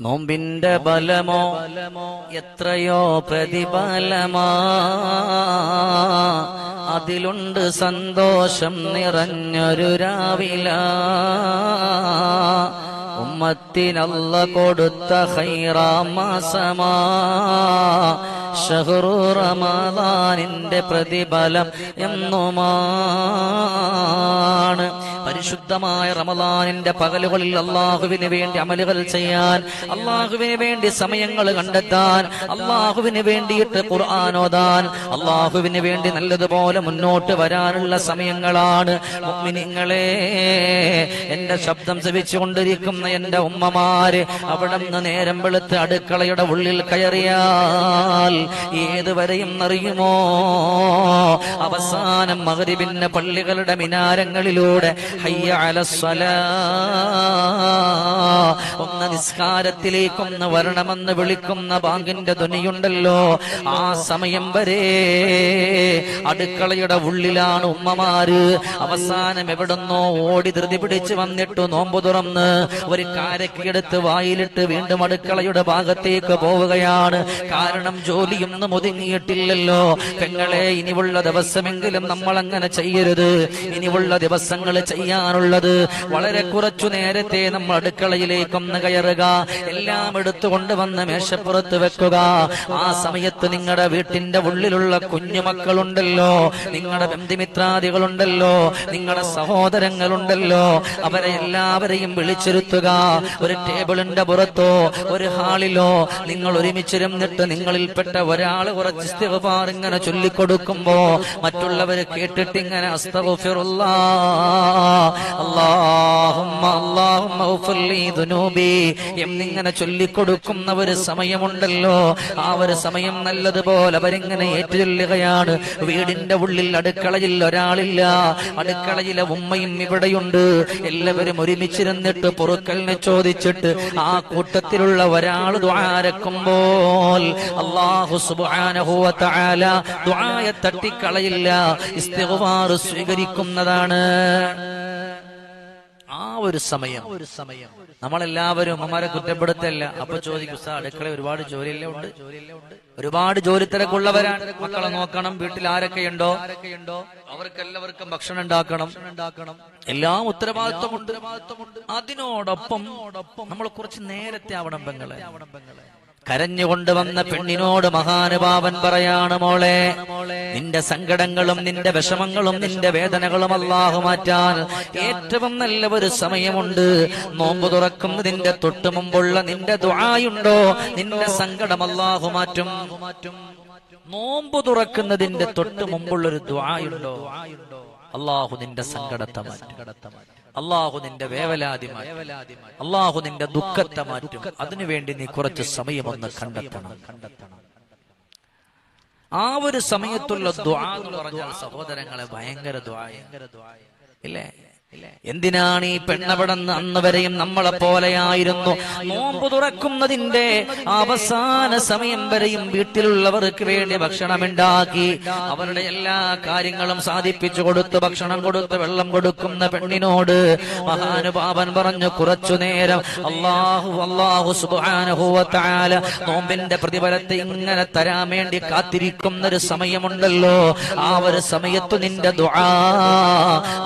നോമ്പിന്റെ ബലമോ എത്രയോ പ്രതിഫലമാ. അതിലുണ്ട് സന്തോഷം നിറഞ്ഞൊരു രാവില. ഉമ്മത്തിനല്ല കൊടുത്ത ഹൈറാമാസമാ ഷഹറു റമദാനിന്റെ പ്രതിഫലം എന്നുമാണ്. പരിശുദ്ധമായ റമദാനിന്റെ പകലുകളിൽ അള്ളാഹുവിന് വേണ്ടി അമലുകൾ ചെയ്യാൻ അള്ളാഹുവിന് വേണ്ടി സമയങ്ങൾ കണ്ടെത്താൻ അള്ളാഹുവിന് വേണ്ടിയിട്ട് ഖുർആാനോദാൻ അള്ളാഹുവിന് വേണ്ടി നല്ലതുപോലെ മുന്നോട്ട് വരാനുള്ള സമയങ്ങളാണ്. മുഅ്മിനീങ്ങളെ എന്റെ ശബ്ദം ശ്രവിച്ചുകൊണ്ടിരിക്കുന്ന എന്റെ ഉമ്മമാര് അവിടെ നിന്ന് നേരം വെളുത്ത് അടുക്കളയുടെ ഉള്ളിൽ കയറിയാൽ ഏതുവരെയും അറിയുമോ? അവസാനം മകരിവിന്റെ പള്ളികളുടെ മിനാരങ്ങളിലൂടെ ഒന്ന് നിസ്കാരത്തിലേക്കൊന്ന് വരണമെന്ന് വിളിക്കുന്ന ബാങ്കിന്റെ ധ്വനിയുണ്ടല്ലോ. ആ സമയം വരെ അടുക്കളയുടെ ഉള്ളിലാണ് ഉമ്മമാര്. അവസാനം എവിടുന്നോ ഓടി ധൃതി പിടിച്ച് വന്നിട്ട് നോമ്പ് തുറന്ന് ഒരു കാരക്കെടുത്ത് വായിലിട്ട് വീണ്ടും അടുക്കളയുടെ ഭാഗത്തേക്ക് പോവുകയാണ്. കാരണം ജോലിയൊന്നും ഒതുങ്ങിയിട്ടില്ലല്ലോ. പെങ്ങളെ ഇനിയുള്ള ദിവസമെങ്കിലും നമ്മൾ അങ്ങനെ ചെയ്യരുത്. ഇനിയുള്ള ദിവസങ്ങൾ ചെയ്യാനുള്ളത് വളരെ കുറച്ചു നേരത്തെ നമ്മൾ അടുക്കളയിലേക്കൊന്ന് കയറുക എല്ലാം എടുത്തു കൊണ്ടുവന്ന് മേശപ്പുറത്ത് വെക്കുക. ആ സമയത്ത് നിങ്ങളുടെ വീട്ടിന്റെ ഉള്ളിലുള്ള കുഞ്ഞുമക്കളുണ്ടല്ലോ. നിങ്ങളുടെ ബന്ധുമിത്രാദികളുണ്ടല്ലോ. നിങ്ങളുടെ സഹോദരങ്ങളുണ്ടല്ലോ. അവരെ എല്ലാവരെയും വിളിച്ചിരുത്തുക. ഒരു ടേബിളിന്റെ പുറത്തോ ഒരു ഹാളിലോ നിങ്ങൾ ഒരുമിച്ചിരുന്നിട്ട് നിങ്ങളിൽപ്പെട്ട ഒരാൾ കുറച്ച് ഇസ്തിഗ്ഫാർ ഇങ്ങനെ ചൊല്ലിക്കൊടുക്കുമ്പോ മറ്റുള്ളവർ കേട്ടിട്ട് ഇങ്ങനെ അസ്തഗ്ഫിറുല്ലാ. എന്നിങ്ങനെ ചൊല്ലിക്കൊടുക്കുന്ന ഒരു സമയമുണ്ടല്ലോ. ആ ഒരു സമയം നല്ലതുപോലെ അവരിങ്ങനെ ഏറ്റുചൊല്ലുകയാണ്. വീടിന്റെ ഉള്ളിൽ അടുക്കളയിൽ ഒരാളില്ല. അടുക്കളയിലെ ഉമ്മയും ഇവിടെയുണ്ട്. എല്ലാവരും ഒരുമിച്ചിരുന്നിട്ട് പൊറുക്കലിനെ ചോദിച്ചിട്ട് ആ കൂട്ടത്തിലുള്ള ഒരാൾ ദ്വാരക്കുമ്പോൾ അള്ളാഹു തട്ടിക്കളയില്ല. ഇസ്തിഗ്ഫാർ സ്വീകരിക്കുന്നതാണ്. ആ ഒരു സമയം. ഒരു സമയം നമ്മളെല്ലാവരും അമ്മമാരെ കുറ്റപ്പെടുത്തല്ല. അപ്പൊ ചോദിക്കും സാർ അടുക്കള ഒരുപാട് ജോലിയല്ലേ ഉണ്ട്? ഒരുപാട് ജോലി തിരക്കുള്ളവരാണ് മക്കളെ നോക്കണം. വീട്ടിൽ ആരൊക്കെയുണ്ടോ ആരൊക്കെയുണ്ടോ അവർക്കെല്ലാവർക്കും ഭക്ഷണം ഉണ്ടാക്കണം. എല്ലാം ഉത്തരവാദിത്വമുണ്ട്. അതിനോടൊപ്പം നമ്മൾ കുറച്ച് നേരത്തെ ആവണം പെങ്ങളെ. കരഞ്ഞുകൊണ്ട് വന്ന പെണ്ണിനോട് മഹാനുഭാവൻ പറയാണ് മോളെ നിന്റെ സങ്കടങ്ങളും നിന്റെ വിഷമങ്ങളും നിന്റെ വേദനകളും അള്ളാഹു മാറ്റാൻ ഏറ്റവും നല്ല ഒരു സമയമുണ്ട്. നോമ്പ് തുറക്കുന്നതിന്റെ തൊട്ടു മുമ്പുള്ള നിന്റെ ദുആയുണ്ടോ? നിന്റെ സങ്കടം അള്ളാഹു മാറ്റും. നോമ്പ് തുറക്കുന്നതിന്റെ തൊട്ടു മുമ്പുള്ള ഒരു ദുആയുണ്ടോ? അള്ളാഹു നിന്റെ സങ്കടത്തെ മാറ്റും. അള്ളാഹു നിന്റെ വേവലാതി മാറ്റും അള്ളാഹു നിന്റെ ദുഃഖത്തെ മാറ്റും. അതിനുവേണ്ടി നീ കുറച്ച് സമയമൊന്ന് കണ്ടെത്തണം. കണ്ടെത്തണം ആ ഒരു സമയത്തുള്ള ദ്വാ എന്ന് പറഞ്ഞാൽ സഹോദരങ്ങളെ ഭയങ്കര ദ്വായ ഇല്ലേ? എന്തിനാണ് ഈ പെണ്ണവിടന്ന് അന്ന് വരെയും നമ്മളെ പോലെയായിരുന്നു? നോമ്പ് തുറക്കുന്നതിന്റെ അവസാന സമയം വരെയും വീട്ടിലുള്ളവർക്ക് വേണ്ടി ഭക്ഷണം ഉണ്ടാക്കി അവരുടെ എല്ലാ കാര്യങ്ങളും സാധിപ്പിച്ചു കൊടുത്ത് ഭക്ഷണം കൊടുത്ത് വെള്ളം കൊടുക്കുന്ന പെണ്ണിനോട് മഹാനുഭാവൻ പറഞ്ഞു കുറച്ചു നേരം അള്ളാഹു അള്ളാഹു സുബാനുഭൂവത്താല നോമ്പിന്റെ പ്രതിഫലത്തെ ഇങ്ങനെ തരാൻ വേണ്ടി കാത്തിരിക്കുന്ന ഒരു സമയമുണ്ടല്ലോ. ആ ഒരു സമയത്ത് നിന്റെ ദുആ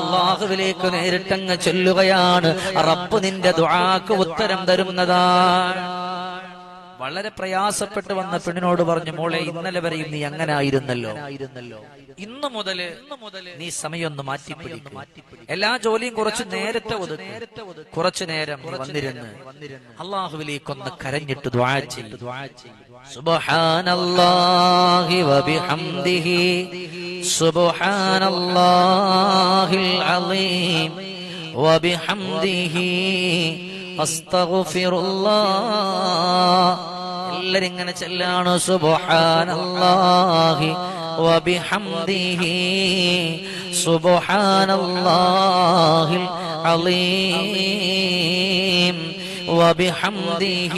അള്ളാഹുവിലേക്ക് നേരിട്ടങ്ങ് ചൊല്ലുകയാണ്. റബ്ബ് നിന്റെ ദുആക്ക് ഉത്തരം തരുന്നതാണ്. വളരെ പ്രയാസപ്പെട്ട് വന്ന പെണ്ണിനോട് പറഞ്ഞു മോളെ ഇന്നലെ വരെയും നീ അങ്ങനെ ആയിരുന്നല്ലോ ഇന്ന് മുതൽ നീ സമയം ഒന്ന് മാറ്റിപ്പിടിക്കും. എല്ലാ ജോലിയും കുറച്ച് നേരത്തെ കുറച്ചു നേരം വന്നിരുന്ന് വന്നിരുന്ന് അള്ളാഹുവിലേക്കൊന്ന് കരഞ്ഞിട്ട് ദ്വാ ചെയ്യും. സുബ്ഹാനല്ലാഹി വബിഹംദിഹി സുബ്ഹാനല്ലാഹിൽ അലീം വബിഹംദിഹി അസ്തഗ്ഫിറുല്ലാഹ്. എല്ലാരും ഇങ്ങനെ ചെല്ലാണ്. സുബ്ഹാനല്ലാഹി വബിഹംദിഹി സുബ്ഹാനല്ലാഹിൽ അലീം. وبحمده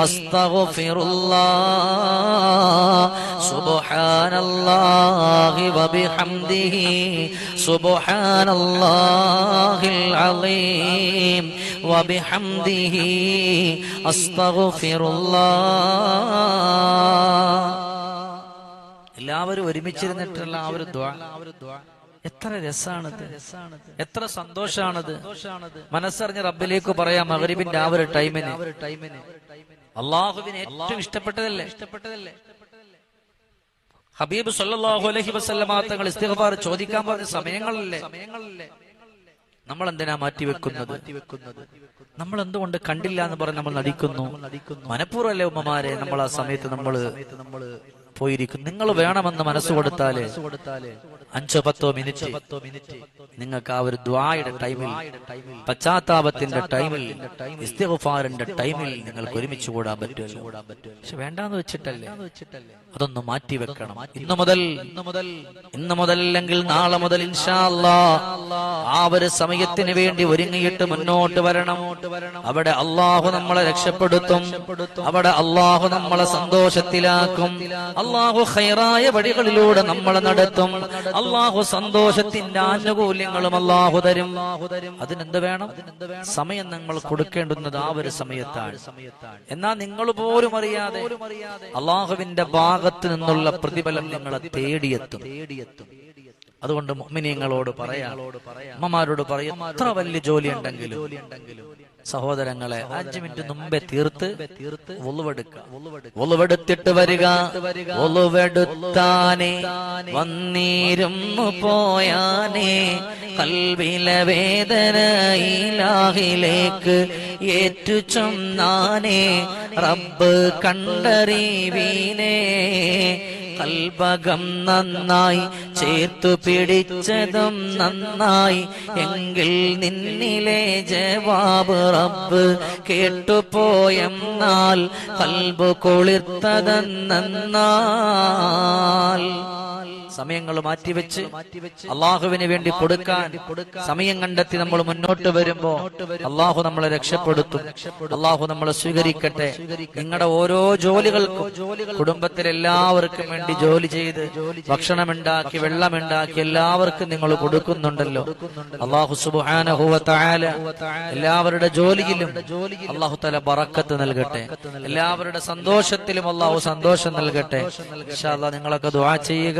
أستغفر الله سبحان الله وبحمده سبحان الله العظيم وبحمده أستغفر الله എല്ലാവരും ഒരുമിച്ചിരുന്നിട്ടുള്ള ആ ഒരു ദ്വാ എത്ര രസാണത്. എത്ര സന്തോഷാണത്. മനസ്സറിഞ്ഞ് റബ്ബിലേക്ക് പറയാം മകരിബിന്റെ ആ ഒരു ടൈമിന്. അള്ളാഹുവിന് ഏറ്റവും ഇഷ്ടപ്പെട്ടതല്ലേ? ഇഷ്ടപ്പെട്ടതല്ലേ ഹബീബ് സല്ലാഹു അലഹി വസല്ലമ തങ്ങൾ ഇസ്തിഗ്ഫാർ ചോദിക്കാൻ പറഞ്ഞ സമയങ്ങളല്ലേ? സമയങ്ങളല്ലേ നമ്മൾ എന്തിനാ മാറ്റി വെക്കുന്നത് നമ്മൾ എന്തുകൊണ്ട് കണ്ടില്ല എന്ന് പറഞ്ഞ് നമ്മൾ നടിക്കുന്നു? മനഃപൂർവമല്ലേ ഉമ്മമാരെ നമ്മൾ ആ സമയത്ത് നമ്മൾ പോയിരിക്കും നിങ്ങൾ വേണമെന്ന് മനസ്സ് കൊടുത്താൽ അഞ്ചോ പത്തോ മിനിറ്റ്. നിങ്ങൾക്ക് ആ ഒരു ദ്വായുടെ ടൈമിൽ പശ്ചാത്താപത്തിന്റെ ടൈമിൽ ഇസ്തിഗ്ഫാറിന്റെ ടൈമിൽ നിങ്ങൾക്ക് ഒരുമിച്ച് കൂടാൻ പറ്റും പക്ഷെ വേണ്ടാന്ന് വെച്ചിട്ടല്ലേ? അതൊന്ന് മാറ്റി വെക്കണം. ഇന്ന് മുതൽ ഇന്നു മുതൽ അല്ലെങ്കിൽ നാളെ മുതൽ ആ ഒരു സമയത്തിന് വേണ്ടി ഒരുങ്ങിയിട്ട് മുന്നോട്ട് വരണം. അവിടെ അള്ളാഹു നമ്മളെ രക്ഷപ്പെടുത്തും. അവിടെ അള്ളാഹു നമ്മളെ സന്തോഷത്തിലാക്കും. അള്ളാഹു ഹൈറായ വഴികളിലൂടെ നമ്മൾ നടത്തും. അള്ളാഹു സന്തോഷത്തിന്റെ ആനുകൂല്യങ്ങളും അള്ളാഹു തരും. അതിനെന്ത് വേണം? സമയം നമ്മൾ കൊടുക്കേണ്ടുന്നത് ആ ഒരു സമയത്താണ്. എന്നാൽ നിങ്ങൾ പോലും അറിയാതെ അള്ളാഹുവിന്റെ ഭാഗത്ത് നിന്നുള്ള പ്രതിഫലം നിങ്ങളെ തേടിയെത്തും. അതുകൊണ്ട് മുഅ്മിനീങ്ങളോട് പറയാം. അമ്മമാരോട് പറയാം എത്ര വലിയ ജോലി ഉണ്ടെങ്കിലും സഹോദരങ്ങളെ അഞ്ചു മിനിറ്റ് മുമ്പേ തീർത്ത് ഒളിവെടുത്തിട്ട് വരിക. ഒളിവെടുത്താനെ വന്നീരുന്നു പോയാനെ വേദന ഇലാഹിലേക്ക് ഏറ്റു ചൊന്നാനെ റബ്ബ് കണ്ടറിവീനേ കൽപകം നന്നായി ചേർത്തു പിടിച്ചതും നന്നായി എങ്കിൽ നിന്നിലെ ജവാബ് റബ്ബ് കേട്ടുപോയെന്നാൽ കൽബ് കൊളിർത്തതെന്നാൽ സമയങ്ങൾ മാറ്റിവെച്ച് അള്ളാഹുവിന് വേണ്ടി കൊടുക്കാൻ സമയം കണ്ടെത്തി നമ്മൾ മുന്നോട്ട് വരുമ്പോ അള്ളാഹു നമ്മളെ രക്ഷപ്പെടുത്തും. അള്ളാഹു നമ്മളെ സ്വീകരിക്കട്ടെ. നിങ്ങളുടെ ഓരോ ജോലികൾക്കും കുടുംബത്തിൽ എല്ലാവർക്കും വേണ്ടി ജോലി ചെയ്ത് ഭക്ഷണം ഭക്ഷണമുണ്ടാക്കി വെള്ളമുണ്ടാക്കി എല്ലാവർക്കും നിങ്ങൾ കൊടുക്കുന്നുണ്ടല്ലോ. അള്ളാഹു സുബാനഹുവ താല എല്ലാവരുടെ ജോലിയിലും അള്ളാഹു തല ബറക്കത്ത് നൽകട്ടെ. എല്ലാവരുടെ സന്തോഷത്തിലും അള്ളാഹു സന്തോഷം നൽകട്ടെ. നിങ്ങളൊക്കെ ദുആ ചെയ്യുക.